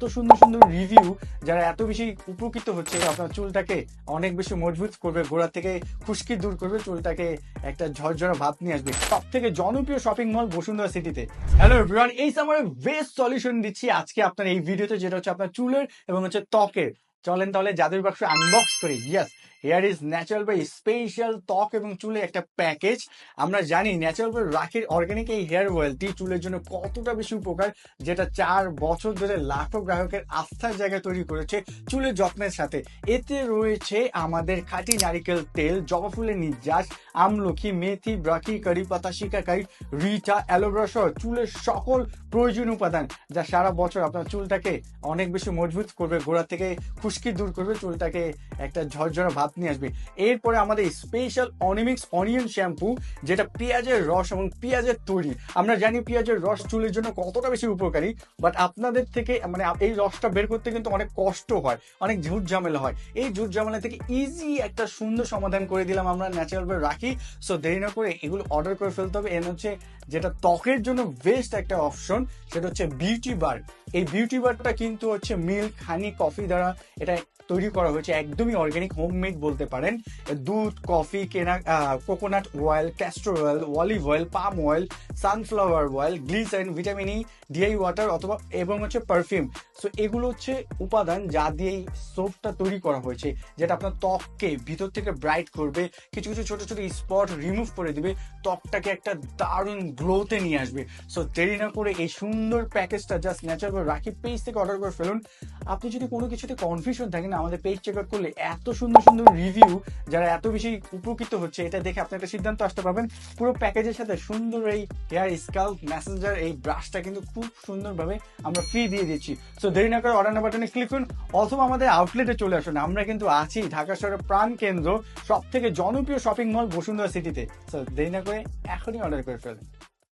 এত সুন্দর সুন্দর রিভিউ যারা এত বেশি উপকৃত হচ্ছে, আপনার চুলটাকে অনেক বেশি মজবুত করবে, গোড়া থেকে খুশকি দূর করবে, চুলটাকে একটা ঝরঝরা ভাব নিয়ে আসবে। সব থেকে জনপ্রিয় শপিং মল বসুন্ধরা সিটিতে হ্যালো এভরিওয়ান এই সময় বেস্ট সলিউশন দিচ্ছি আজকে আপনার এই ভিডিওতে যেটা হচ্ছে আপনার চুলের এবং হচ্ছে ত্বকের। চলেন তাহলে জাদুর বাক্স আনবক্স করি। Yes hair is natural by special ত্বক এবং চুলে একটা প্যাকেজ আমরা জানি ন্যাচারাল বাই রাখির অর্গানিক এই হেয়ার অয়েলটি চুলের জন্য কতটা বেশি উপকার, যেটা চার বছর ধরে লাখো গ্রাহকের আস্থার জায়গা তৈরি করেছে চুলের যত্নের সাথে। এতে রয়েছে আমাদের খাঁটি নারিকেল তেল, জবা ফুলের নির্যাস আমলকি মেথি, ব্রাকি, কারি পাতা শিকাকাই রিটা অ্যালোভেরা সহ চুলের সকল প্রয়োজনীয় উপাদান, যা সারা বছর আপনার চুলটাকে অনেক বেশি মজবুত করবে, গোড়া থেকে খুশকি দূর করবে, চুলটাকে একটা ঝরঝরা ভাব নিয়ে আসবে। এরপরে আমাদের স্পেশাল অনিমিক্স অনিয়ন শ্যাম্পু যেটা পেঁয়াজের রস এবং পেঁয়াজের তৈরি। আমরা জানি পেঁয়াজের রস চুলের জন্য কতটা বেশি উপকারী বাট আপনাদের থেকে মানে এই রসটা বের করতে কিন্তু অনেক কষ্ট হয়, অনেক ঝুট ঝামেলা হয়। এই ঝুট ঝামেলা থেকে ইজি একটা সুন্দর সমাধান করে দিলাম আমরা ন্যাচারাল ভাবে রাখি। সো দেরি না করে এগুলো অর্ডার করে ফেলতে হবে। এর হচ্ছে যেটা ত্বকের জন্য বেস্ট একটা অপশন সেটা হচ্ছে বিউটি বার এই বিউটি বারটা কিন্তু হচ্ছে মিল্ক হানি কফি দ্বারা এটা তৈরি করা হয়েছে। একদমই অর্গানিক হোমমেড বলতে পারেন, দুধ কফি কেনা coconut oil castor oil olive oil palm oil sunflower oil glycerine vitamin E DI water অথবা এবং হচ্ছে পারফিউম সো এগুলো হচ্ছে উপাদান যা দিয়ে এই সোপটা তৈরি করা হয়েছে, যেটা আপনার ত্বককে ভিতর থেকে ব্রাইট করবে, কিছু কিছু ছোট ছোট স্পট রিমুভ করে দিবে, ত্বকটাকে একটা দারুণ গ্লোতে নিয়ে আসবে। সো দেরি না করে এই সুন্দর প্যাকেজটা জাস্ট ন্যাচারাল রাখি পেজ থেকে অর্ডার করে ফেলুন। আপনি যদি কোনো কিছুতে কনফিউশন থাকেন, আমাদের পেজ চেক আউট করলে এত সুন্দর সুন্দর রিভিউ যারা এত বেশি উপকৃত হচ্ছে, এটা দেখে আপনি একটা সিদ্ধান্ত আসতে পারবেন। পুরো প্যাকেজের সাথে সুন্দর এই হেয়ার স্কাল্প ম্যাসেঞ্জার এই ব্রাশটা কিন্তু খুব সুন্দরভাবে আমরা ফ্রি দিয়ে দিচ্ছি। সো দেরি না করে অর্ডার বাটনে ক্লিক করুন। অথবা আমাদের আউটলেটে চলে আসুন। আমরা কিন্তু আছি ঢাকা শহরের প্রাণ কেন্দ্র সব থেকে জনপ্রিয় শপিং মল বসুন্ধরা সিটিতে সো দেরি না করে এখনই অর্ডার করে ফেলুন।